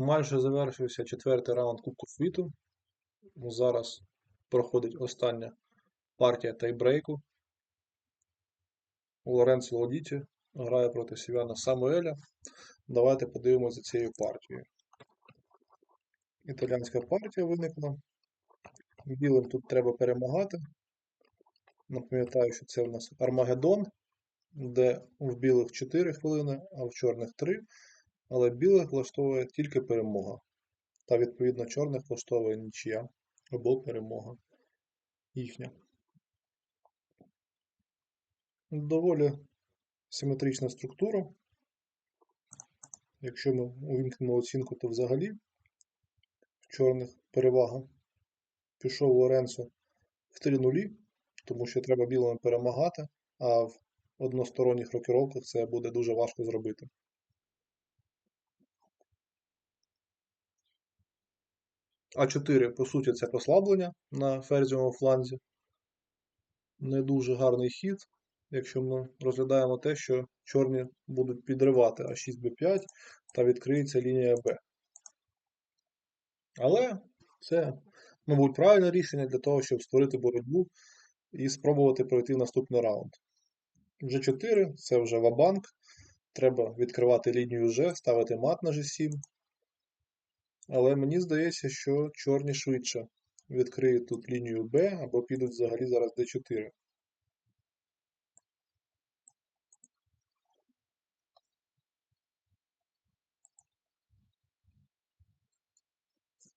Майже завершився четвертий раунд Кубку світу. Зараз проходить остання партія тайбрейку. Лоренцо Лодіті грає проти Сівяна Самуеля. Давайте подивимося цією партією. Італійська партія виникла. Білим тут треба перемагати. Напам'ятаю, що це у нас Армагеддон, де в білих 4 хвилини, а в чорних 3. Але білих влаштовує тільки перемога. Та, відповідно, чорних влаштовує нічия або перемога їхня. Доволі симетрична структура. Якщо ми увімкнемо оцінку, то взагалі в чорних перевага. Пішов Лоренцо в 3 нулі, тому що треба білими перемагати, а в односторонніх рокіровках це буде дуже важко зробити. А4, по суті, це послаблення на ферзівому фланзі. Не дуже гарний хід, якщо ми розглядаємо те, що чорні будуть підривати А6Б5 та відкриється лінія Б. Але це, мабуть, правильне рішення для того, щоб створити боротьбу і спробувати пройти в наступний раунд. G4 це вже вабанк. Треба відкривати лінію G, ставити мат на G7. Але мені здається, що чорні швидше відкриють тут лінію B або підуть взагалі зараз D4.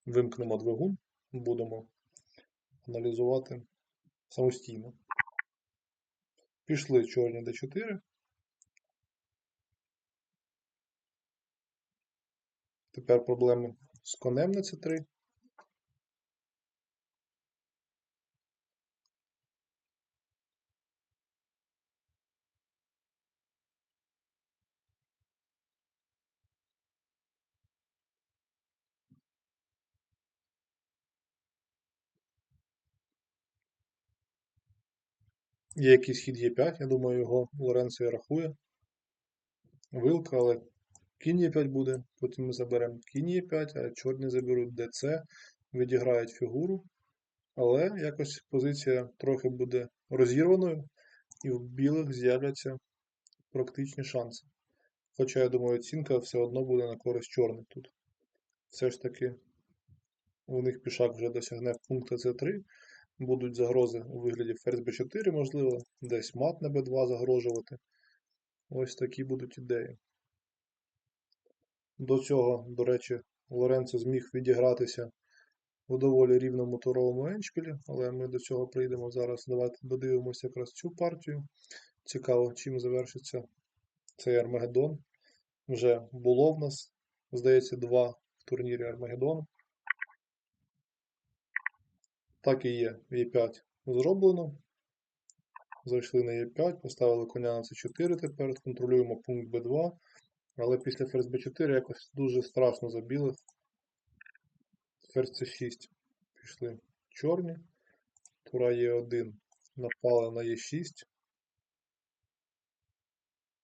Вимкнемо двигун, будемо аналізувати самостійно. Пішли чорні D4. Тепер проблеми з конем на c3. Є якийсь хід Е5, я думаю, його Лоренцо рахує. Вилка, але кінь Е5 буде, потім ми заберемо кінь Е5, а чорні заберуть ДЦ, відіграють фігуру. Але якось позиція трохи буде розірваною, і в білих з'являться практичні шанси. Хоча, я думаю, оцінка все одно буде на користь чорних тут. Все ж таки, у них пішак вже досягне пункту С3. Будуть загрози у вигляді ферзь Б4, можливо, десь мат на Б2 загрожувати. Ось такі будуть ідеї. До цього, до речі, Лоренцо зміг відігратися у доволі рівному туровому еншпілі, але ми до цього прийдемо зараз. Давайте додивимося якраз цю партію. Цікаво, чим завершиться цей Армагеддон. Вже було в нас, здається, два в турнірі Армагеддон. Так і є, Е5 зроблено. Зайшли на Е5, поставили коня на С4 тепер, контролюємо пункт Б2. Але після ферзь Б4 якось дуже страшно за білих. Ферзь С6 пішли чорні. Тура Е1 напали на Е6.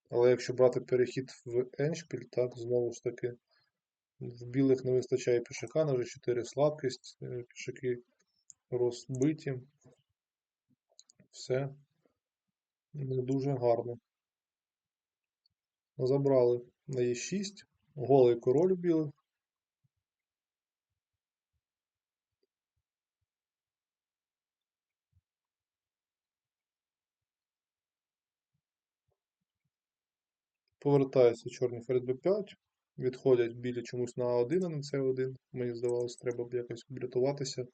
Але якщо брати перехід в Еншпіль, так, знову ж таки, в білих не вистачає пішака, на G4 слабкість, пішаки розбиті. Все не дуже гарно. Забрали на Е6, голий король білих. Повертається чорний ферзь b5, відходять білі чомусь на А1, а на С1. Мені здавалося, треба б якось врятуватися,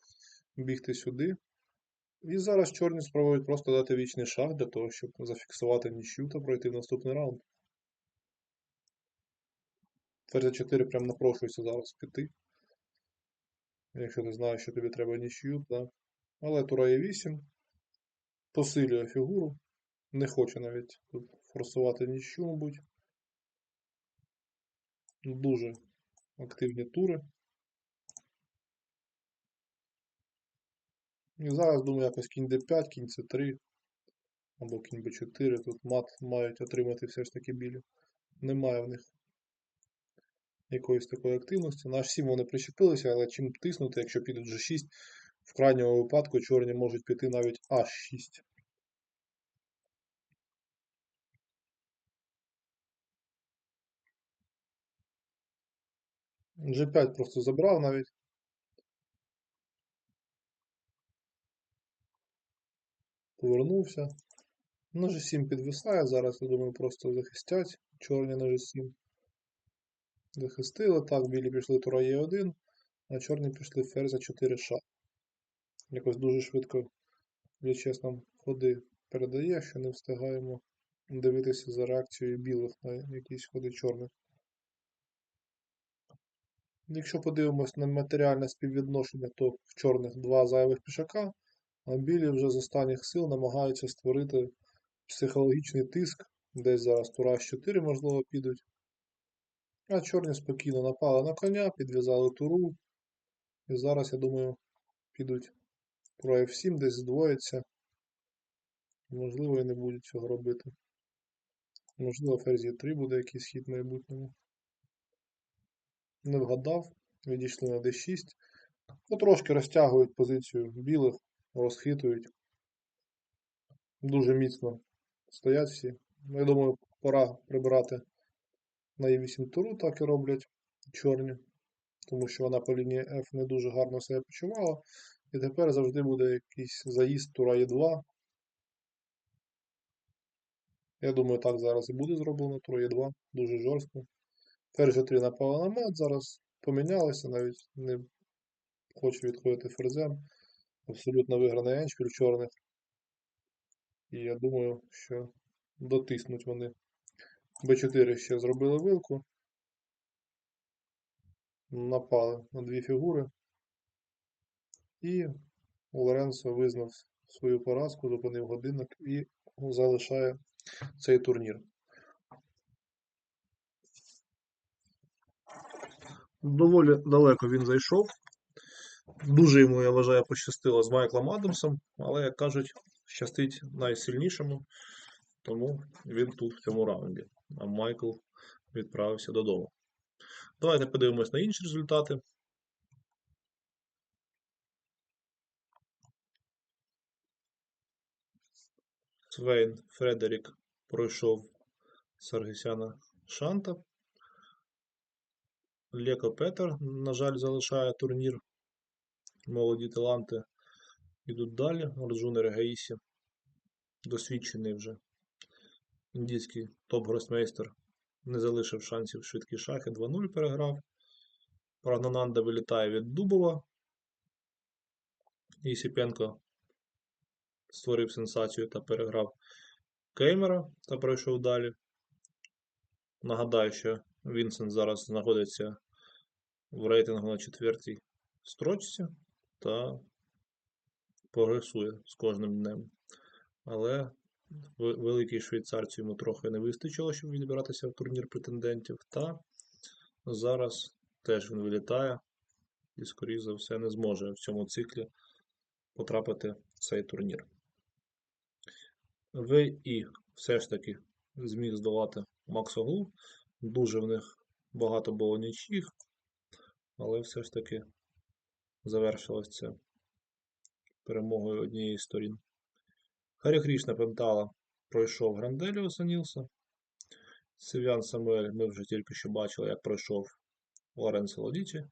бігти сюди. І зараз чорні спробують просто дати вічний шах для того, щоб зафіксувати нічю та пройти в наступний раунд. Ферзь 4 прям напрошується зараз піти. Якщо ти знаєш, що тобі треба нічю, так. Але тура є 8 посилює фігуру. Не хоче навіть тут форсувати нічю, мабуть. Дуже активні тури. І зараз, думаю, якось кінь d5, кінь c3 або кінь b4. Тут мат мають отримати все ж таки білі. Немає в них якоїсь такої активності. На H7 вони прищепилися, але чим тиснути, якщо підуть G6, в крайньому випадку чорні можуть піти навіть H6. G5 просто забрав навіть. Повернувся. На G7 підвисає. Зараз, я думаю, просто захистять. Чорні на G7. Захистили. Так, білі пішли тура Е1, а чорні пішли ферзь 4 ша. Якось дуже швидко, якщо чесно, ходи передає, що не встигаємо дивитися за реакцією білих на якісь ходи чорних. Якщо подивимось на матеріальне співвідношення, то в чорних два зайвих пішака, а білі вже з останніх сил намагаються створити психологічний тиск, десь зараз тура 4, можливо, підуть. А чорні спокійно напали на коня, підв'язали туру. І зараз, я думаю, підуть тура F7, десь здвоїться. Можливо, і не будуть цього робити. Можливо, ферзь Е3 буде якийсь хід в майбутньому. Не вгадав, відійшли на d6. Потрошки розтягують позицію білих, розхитують. Дуже міцно стоять всі. Я думаю, пора прибирати на e8 туру, так і роблять чорні, тому що вона по лінії F не дуже гарно себе почувала. І тепер завжди буде якийсь заїзд тура Е2. Я думаю, так зараз і буде зроблено тура Е2, дуже жорстко. Ферзь 3 напала на мат, зараз помінялися, навіть не хочу відходити ферзем. Абсолютно виграний еншпіль чорних. І я думаю, що дотиснуть вони. Б4 ще зробили вилку. Напали на дві фігури. І Лоренцо визнав свою поразку, зупинив годинник і залишає цей турнір. Доволі далеко він зайшов. Дуже йому, я вважаю, пощастило з Майклом Адамсом, але, як кажуть, щастить найсильнішому, тому він тут в цьому раунді. А Майкл відправився додому. Давайте подивимось на інші результати. Свейн Фредерік пройшов Саргісяна Шанта. Леко Петер, на жаль, залишає турнір. Молоді таланти йдуть далі. Орджуни Регаїсі, досвідчений вже індійський топ-гросмейстер, не залишив шансів швидкі шахи, 2-0 переграв. Прагнананда вилітає від Дубова. Ісіпенко створив сенсацію та переграв Кеймера та пройшов далі. Нагадаю, що Вінсент зараз знаходиться в рейтингу на четвертій строчці та прогресує з кожним днем. Але великий швейцарці йому трохи не вистачило, щоб відбиратися в турнір претендентів. Та зараз теж він вилітає і, скоріш за все, не зможе в цьому циклі потрапити в цей турнір. ВІ все ж таки зміг здолати Максоглу. Дуже в них багато було нічих, але все ж таки завершилось це перемогою однієї з сторін. Харі Крішна Пентала пройшов Гранделіуса Нілса. Сев'ян Самуель ми вже тільки що бачили, як пройшов Лоренцо Лодіті.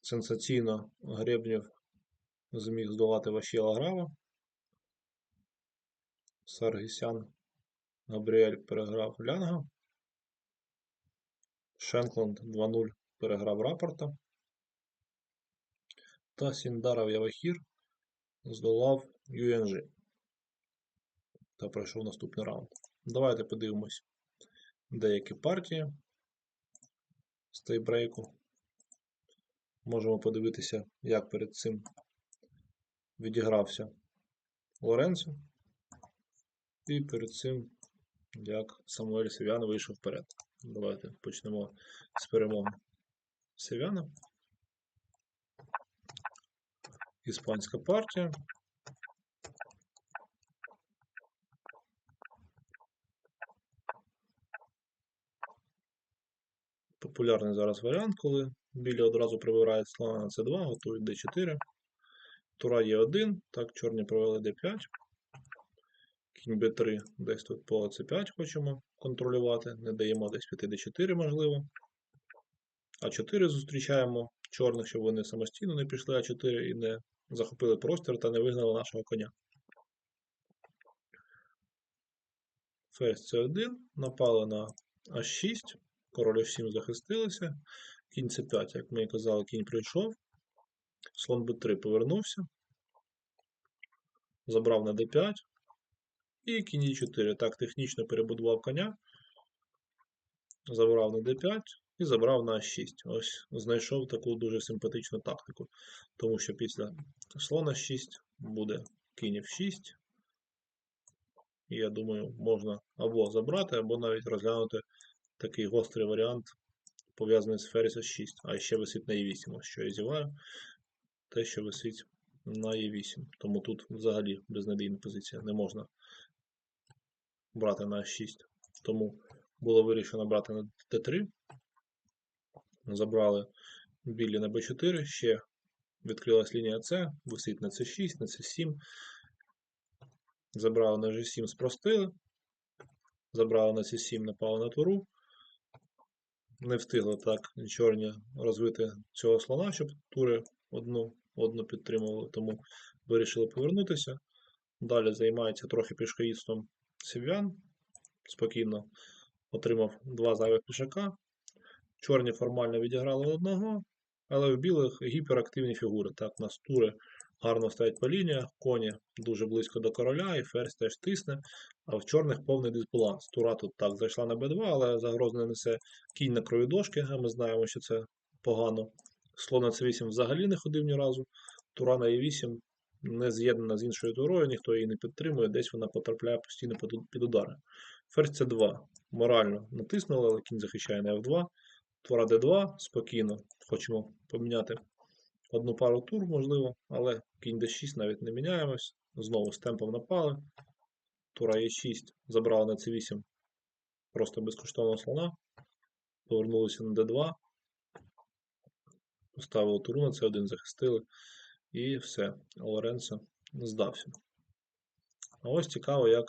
Сенсаційно Гребнєв зміг здолати Вашіла Грава. Саргісян Габріель переграв Лянга. Шенкланд 2-0 переграв рапорта. Та Сіндаров Явахір здолав UNG та пройшов наступний раунд. Давайте подивимось деякі партії з тайбрейку. Можемо подивитися, як перед цим відігрався Лоренцо. І перед цим, як Самуель Сев'ян вийшов вперед. Давайте почнемо з перемоги Сев'яна. Іспанська партія. Популярний зараз варіант, коли білі одразу прибирають слона на c2, готують d4. Тура Е1, так, чорні провели d5. Кінь b3, десь тут по c5 хочемо контролювати, не даємо десь піти d4, можливо. А4 зустрічаємо чорних, щоб вони самостійно не пішли А4 і не захопили простір та не вигнали нашого коня. Ферзь c1, напали на А6, король F7 захистилися, кінь c5, як ми і казали, кінь прийшов, слон b3 повернувся, забрав на d5 і кінь e4. Так, технічно перебудував коня, забрав на d5 і забрав на А6. Ось знайшов таку дуже симпатичну тактику, тому що після слона 6 буде кінь F6. І я думаю, можна або забрати, або навіть розглянути такий гострий варіант, пов'язаний з ферзь 6, а ще висить на e8, ось що я зіваю, те, що висить на e8. Тому тут взагалі безнадійна позиція, не можна брати на 6. Тому було вирішено брати на d3. Забрали білі на b4, ще відкрилась лінія С, висить на c6, на c7. Забрали на G7, спростили. Забрали на C7, напали на туру. Не встигли так чорні розвити цього слона, щоб тури одну, одну підтримували, тому вирішили повернутися. Далі займається трохи пішкоїдством Сів'ян. Спокійно отримав два зайвих пішака. Чорні формально відіграли одного, але в білих гіперактивні фігури. Так, у нас тури гарно стоять по лініях, коні дуже близько до короля, і ферзь теж тисне, а в чорних повний дисбаланс. Тура тут так зайшла на b2, але загроз не несе кінь на крові дошки, а ми знаємо, що це погано. Слон на c8 взагалі не ходив ні разу. Тура на e8 не з'єднана з іншою турою, ніхто її не підтримує, десь вона потрапляє постійно під удари. Ферзь c2 морально натиснули, але кінь захищає на f2. Тура d2 спокійно. Хочемо поміняти одну пару тур, можливо, але кінь d6 навіть не міняємось. Знову з темпом напали. Тура e6 забрали на c8 просто безкоштовного слона. Повернулися на d2. Поставили туру на c1, захистили. І все. Лоренцо здався. А ось цікаво, як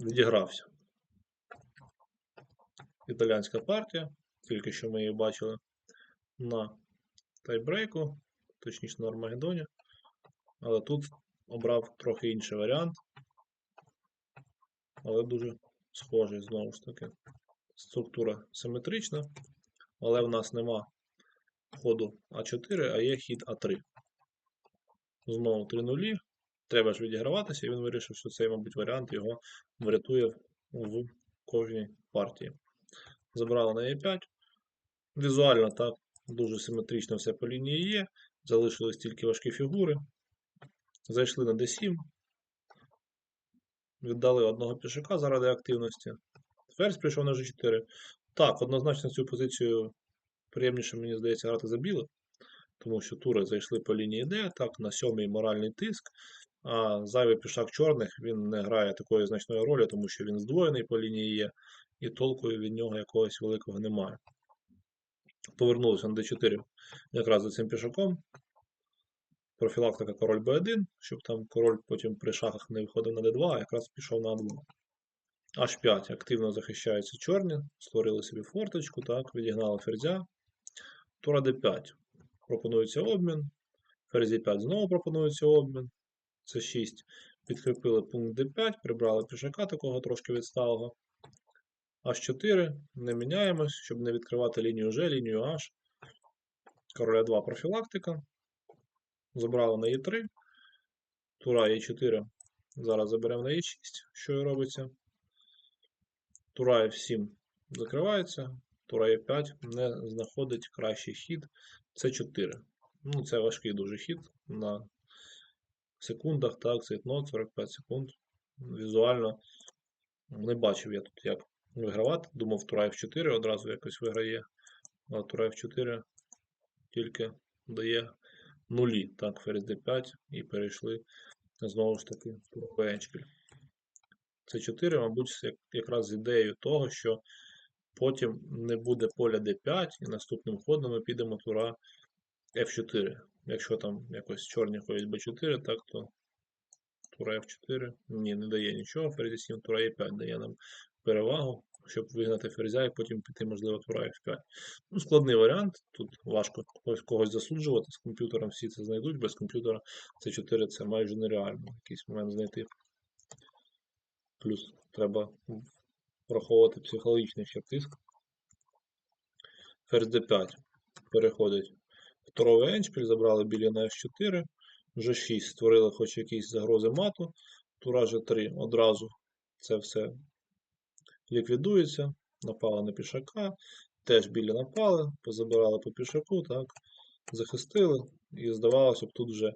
відігрався. Італіанська партія, тільки що ми її бачили на тайбрейку, точніше на Армагеддоні. Але тут обрав трохи інший варіант. Але дуже схожий знову ж таки. Структура симетрична, але в нас нема ходу А4, а є хід А3. Знову 3 нулі. Треба ж відіграватися, і він вирішив, що цей, мабуть, варіант його врятує в кожній партії. Забрали на Е5. Візуально так, дуже симетрично все по лінії є. Залишились тільки важкі фігури. Зайшли на d7. Віддали одного пішака заради активності. Ферзь прийшов на g4. Так, однозначно цю позицію приємніше, мені здається, грати за білих. Тому що тури зайшли по лінії D, так, на сьомий моральний тиск. А зайвий пішак чорних він не грає такої значної ролі, тому що він здвоєний по лінії є, і толку від нього якогось великого немає. Повернулися на d4 якраз за цим пішаком. Профілактика король b1, щоб там король потім при шахах не виходив на d2, а якраз пішов на a2. H5 активно захищаються чорні, створили собі форточку, так, відігнали ферзя. Тура d5. Пропонується обмін. Ферзі 5 знову пропонується обмін. Це 6. Підкріпили пункт d5, прибрали пішака такого трошки відсталого. H4. Не міняємось, щоб не відкривати лінію G, лінію H. Короля 2 профілактика. Забрали на E3. Тура E4. Зараз заберемо на E6, що і робиться. Тура F7 закривається. Тура Е5 не знаходить кращий хід. Це 4. Ну, це важкий дуже хід на секундах, так, цейтнот 45 секунд. Візуально не бачив я тут як вигравати. Думав, Тура F4 одразу якось виграє. А Тура F4 тільки дає нулі. Так, ферзь D5 і перейшли знову ж таки Еншпіль. Це 4, мабуть, якраз з ідеєю того, що Потім не буде поля d5, і наступним ходом ми підемо тура f4. Якщо там якось чорні ходять b4, так то тура f4 ні, не дає нічого. Ферзь 7, тура e5 дає нам перевагу, щоб вигнати ферзя і потім піти, можливо, тура f5. Ну, складний варіант. Тут важко когось, засуджувати. З комп'ютером всі це знайдуть. Без комп'ютера c4 це майже нереально в якийсь момент знайти. Плюс треба враховувати психологічний ще тиск. Ферзь d5 переходить второй еншпіль, забрали білі на f4, g6 створили хоч якісь загрози мату, тура g3 одразу. Це все ліквідується, напали на пішака, теж білі напали, позабирали по пішаку, так, захистили, і здавалося б, тут вже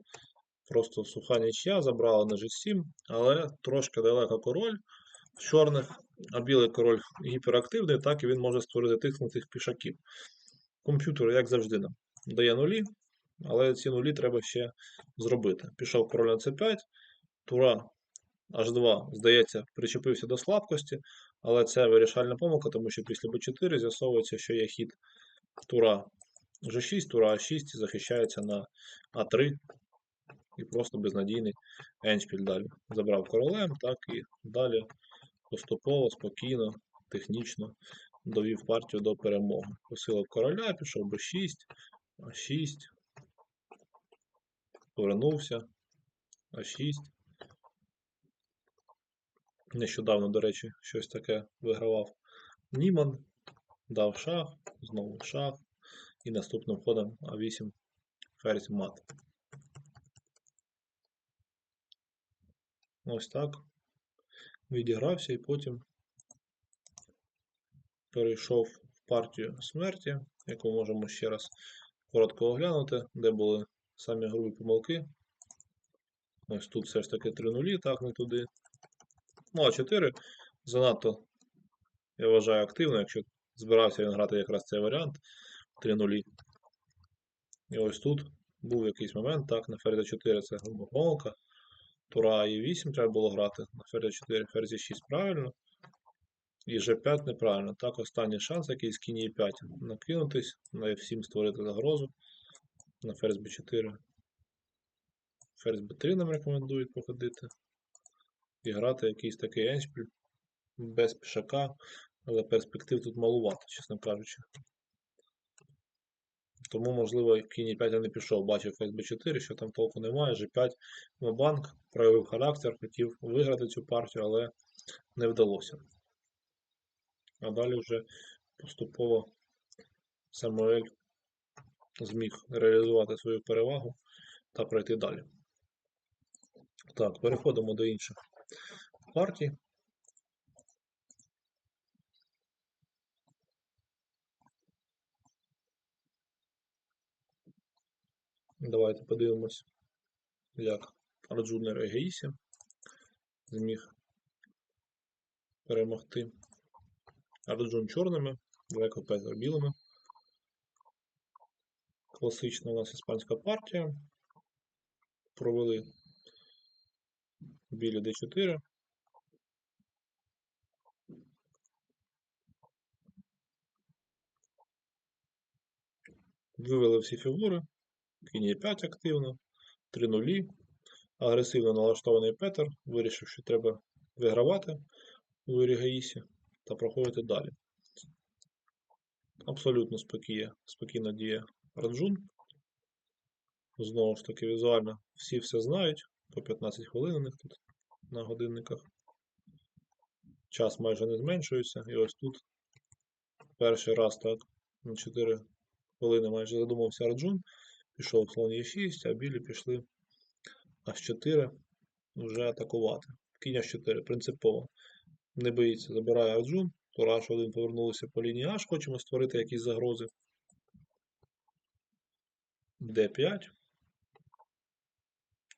просто суха нічия, забрали на g7, але трошки далеко король. В чорних, а білий король гіперактивний, так і він може створити тиск на цих пішаків. Комп'ютер, як завжди, нам дає нулі, але ці нулі треба ще зробити. Пішов король на c5, тура h2, здається, причепився до слабкості, але це вирішальна помилка, тому що після b4 з'ясовується, що є хід тура g6, тура a6 захищається на a3 і просто безнадійний еншпіль далі. Забрав королем, так і далі поступово, спокійно, технічно довів партію до перемоги. Посилив короля, пішов b6, а6, повернувся, а6. Нещодавно, до речі, щось таке вигравав Німан, дав шах, знову шах, і наступним ходом А8 ферзь мат. Ось так. Відігрався і потім перейшов в партію смерті, яку можемо ще раз коротко оглянути, де були самі грубі помилки. Ось тут все ж таки 3 нулі, так, не туди. Ну, а 4 занадто, я вважаю, активно, якщо збирався він грати якраз цей варіант 3 нулі. І ось тут був якийсь момент, так, на ферзі 4 це груба помилка. Тура і 8 треба було грати, на ферзі 4, ферзі 6 правильно. І G5 неправильно. Так, останній шанс якийсь кінь e 5 накинутись, на F7 створити загрозу. На ферзь B4. Ферзь B3 нам рекомендують походити. І грати якийсь такий еншпіль без пішака, але перспектив тут малувато, чесно кажучи. Тому, можливо, кінь e 5 я не пішов, бачив ферзь B4, що там толку немає. G5 на банк проявив характер, хотів виграти цю партію, але не вдалося. А далі вже поступово Самуель зміг реалізувати свою перевагу та пройти далі. Так, переходимо до інших партій. Давайте подивимось, як Арджунер Егеїсі зміг перемогти Арджун чорними, Леко Петер білими. Класична у нас іспанська партія. Провели білі d4. Вивели всі фігури. Кінь е 5 активно, 3 нулі. Агресивно налаштований Петер. Вирішив, що треба вигравати у Ерігаїсі та проходити далі. Абсолютно спокійно, спокійно діє Раджун. Знову ж таки, візуально всі все знають. По 15 хвилин у них тут на годинниках. Час майже не зменшується. І ось тут перший раз так, на 4 хвилини майже задумався Раджун. Пішов слон Е6, а білі пішли H4 вже атакувати. Кінь H4 принципово не боїться, забирає Арджун. Тура H1 повернулися по лінії H, хочемо створити якісь загрози. D5.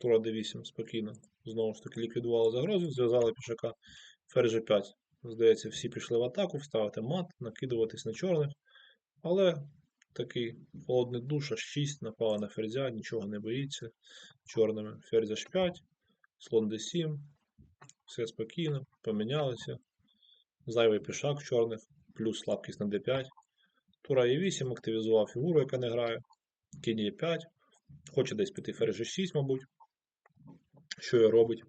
Тура D8 спокійно. Знову ж таки, ліквідували загрозу, зв'язали пішака ферзь G5. Здається, всі пішли в атаку, вставити мат, накидуватись на чорних. Але такий холодний душ, аж 6 напала на ферзя, нічого не боїться. Чорними ферзь H5, слон D7. Все спокійно, помінялися. Зайвий пішак чорних. плюс слабкість на d5. Тура e8 активізував фігуру, яка не грає. Кінь e5. Хоче десь піти ферзь g6, мабуть. Що і робить?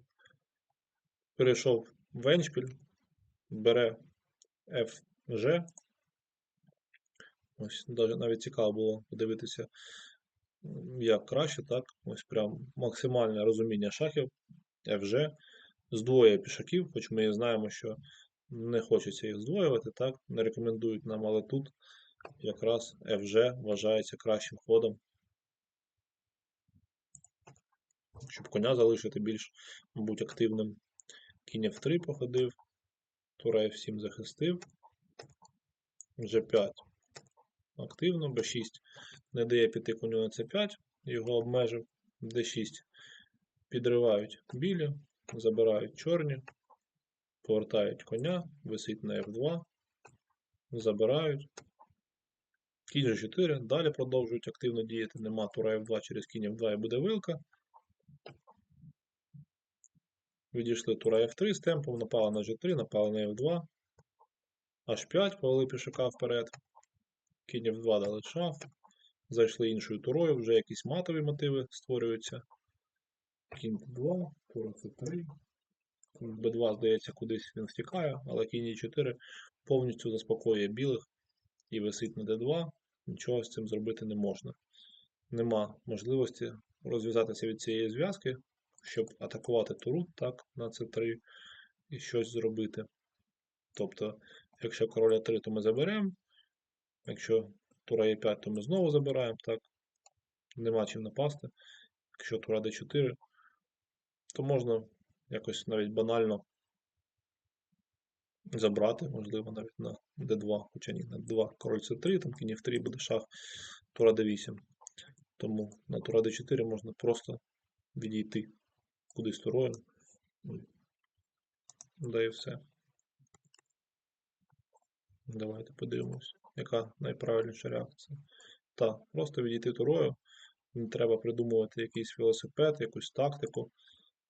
Перейшов в еншпіль, бере FG. Ось навіть цікаво було подивитися, як краще, так? Ось прям максимальне розуміння шахів. FG. Здвоює пішаків, хоч ми знаємо, що не хочеться їх здвоювати, так? Не рекомендують нам, але тут якраз FG вважається кращим ходом. Щоб коня залишити більш, мабуть, активним. Кінь F3 походив, Тура F7 захистив. G5 активно, B6 не дає піти коню на C5, його обмежив. D6 підривають білі, забирають чорні, повертають коня, висить на F2, забирають. Кінь G4, далі продовжують активно діяти, нема тура F2 через кінь F2 і буде вилка. Відійшли тура F3 з темпом, напали на G3, напали на F2. H5 повели пішака вперед. Кінь F2 дали шах. Зайшли іншою турою, вже якісь матові мотиви створюються. Кінь Д2, тура С3. Кінь Б2, здається, кудись він втікає, але кінь Е4 повністю заспокоює білих і висить на Д2. Нічого з цим зробити не можна. Нема можливості розв'язатися від цієї зв'язки, щоб атакувати туру так, на С3 і щось зробити. Тобто, якщо король А3, то ми заберемо. Якщо тура Е5, то ми знову забираємо, так. Нема чим напасти. Якщо тура Д4, то можна якось навіть банально забрати, можливо, навіть на d2, хоча ні, на 2 король c3, там кінь f3 буде шах, тура d8. Тому на тура d4 можна просто відійти кудись турою. Да і все. Давайте подивимось, яка найправильніша реакція. Так, просто відійти турою. Не треба придумувати якийсь велосипед, якусь тактику,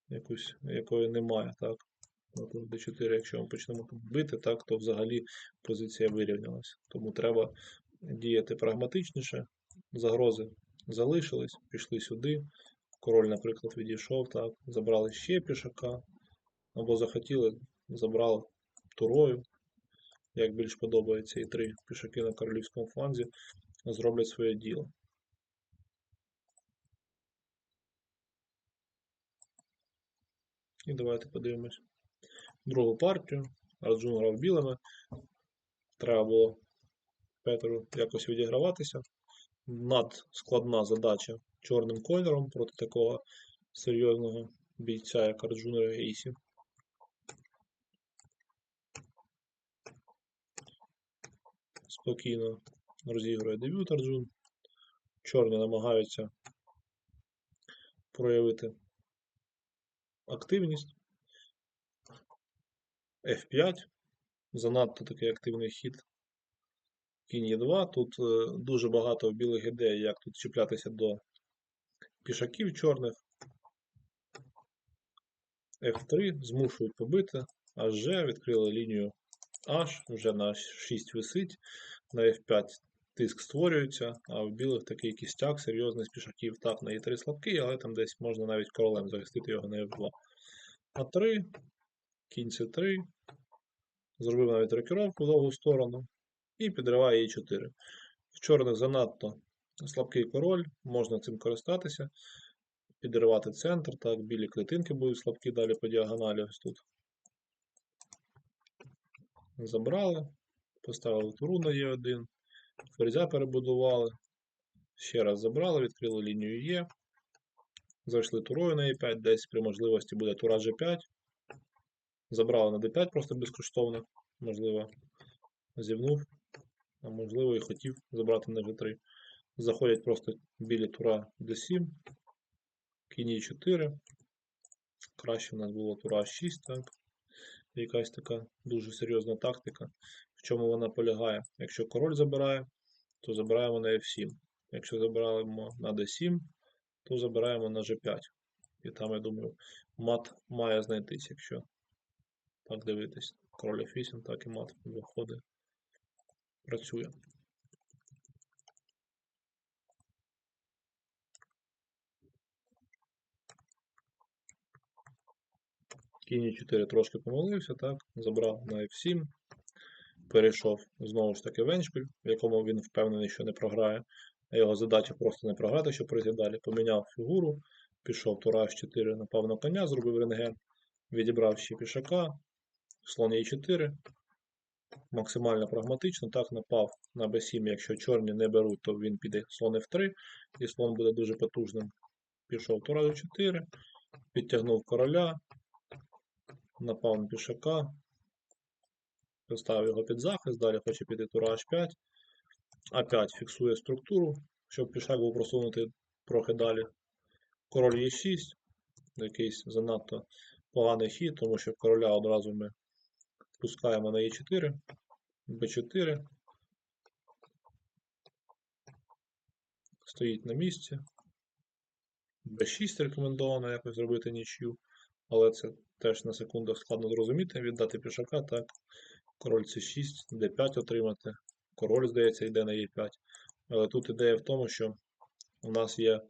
якусь, якої немає. так. На тур d4, якщо ми почнемо бити, так, то взагалі позиція вирівнялася. Тому треба діяти прагматичніше. Загрози залишились, пішли сюди. Король, наприклад, відійшов, так, забрали ще пішака, або захотіли, забрали турою. Як більш подобається, і три пішаки на королівському фланзі зроблять своє діло. І давайте подивимось другу партію. Арджун грав білими. Треба було Петру якось відіграватися. Надскладна задача чорним кольором проти такого серйозного бійця, як Арджун Регейсі. Спокійно розігрує дебют Арджун. Чорні намагаються проявити активність. F5. Занадто такий активний хід. Кінь Е2. Тут е, дуже багато білих ідей, як тут чіплятися до пішаків чорних. F3 змушують побити. HG відкрили лінію H, вже на 6 висить. На F5 тиск створюється, а в білих такий кістяк серйозний з пішаків. Так, на E3 слабкий, але там десь можна навіть королем захистити його на F2. А3, кінь С3. Зробив навіть рокіровку в довгу сторону. І підриває Е4. В чорних занадто слабкий король, можна цим користатися. Підривати центр, так, білі клітинки будуть слабкі далі по діагоналі ось тут. Забрали, поставили туру на Е1, ферзя перебудували, ще раз забрали, відкрили лінію Е, зайшли турою на Е5, десь при можливості буде тура G5. Забрали на D5 просто безкоштовно, можливо, зівнув, а можливо і хотів забрати на G3. Заходять просто білі тура D7, кінь E4. Краще в нас було тура 6, так. Якась така дуже серйозна тактика. Чому вона полягає? Якщо король забирає, то забираємо на F7. Якщо забираємо на D7, то забираємо на G5. І там, я думаю, мат має знайтись, якщо так дивитись. Король F8, так і мат виходить працює. Кінь 4 трошки помилився, так, забрав на F7, перейшов знову ж таки в еншпіль, в якому він впевнений, що не програє. Його задача просто не програти, щоб пройти далі. Поміняв фігуру, пішов тура H4, напав на коня, зробив рентген, відібрав ще пішака, слон Е4. Максимально прагматично, так, напав на b7, якщо чорні не беруть, то він піде слон F3, і слон буде дуже потужним. Пішов тура G4, підтягнув короля, напав на пішака, поставив його під захист, далі хоче піти тура H5, А5 фіксує структуру, щоб пішак був просунутий трохи далі. Король Е6, якийсь занадто поганий хід, тому що короля одразу ми пускаємо на Е4, Б4. Стоїть на місці. Б6 рекомендовано якось зробити нічю, але це теж на секундах складно зрозуміти. Віддати пішака, так. Король С6, Д5 отримати. Король, здається, йде на Е5. Але тут ідея в тому, що у нас є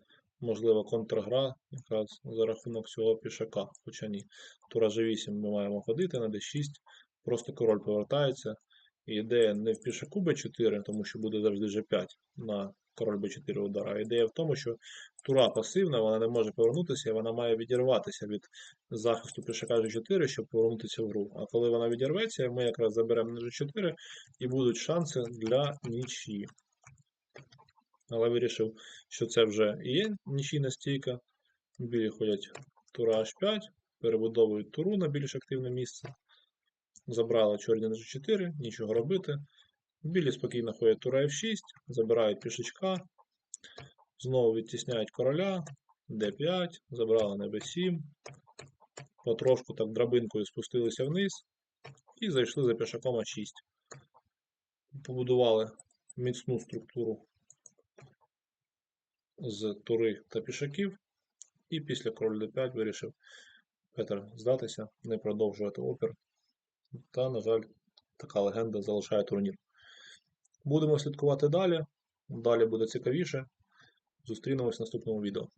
можлива контргра якраз за рахунок цього пішака. Хоча ні. Тура G8 ми маємо ходити на D6, просто король повертається. І ідея не в пішаку b4, тому що буде завжди g5 на король b4 удара. Ідея в тому, що тура пасивна, вона не може повернутися, і вона має відірватися від захисту пішака g4, щоб повернутися в гру. А коли вона відірветься, ми якраз заберемо на g4 і будуть шанси для нічії. Але вирішив, що це вже і є нічийна стійка. Білі ходять тура h5, перебудовують туру на більш активне місце. Забрали чорні на G4, нічого робити. Білі спокійно ходять тура F6, забирають пішечка, знову відтісняють короля, D5, забрали на B7, потрошку так драбинкою спустилися вниз і зайшли за пішаком А6. Побудували міцну структуру з тури та пішаків, і після король D5 вирішив Петр здатися, не продовжувати опір. Та, на жаль, така легенда залишає турнір. Будемо слідкувати далі. Далі буде цікавіше. Зустрінемось в наступному відео.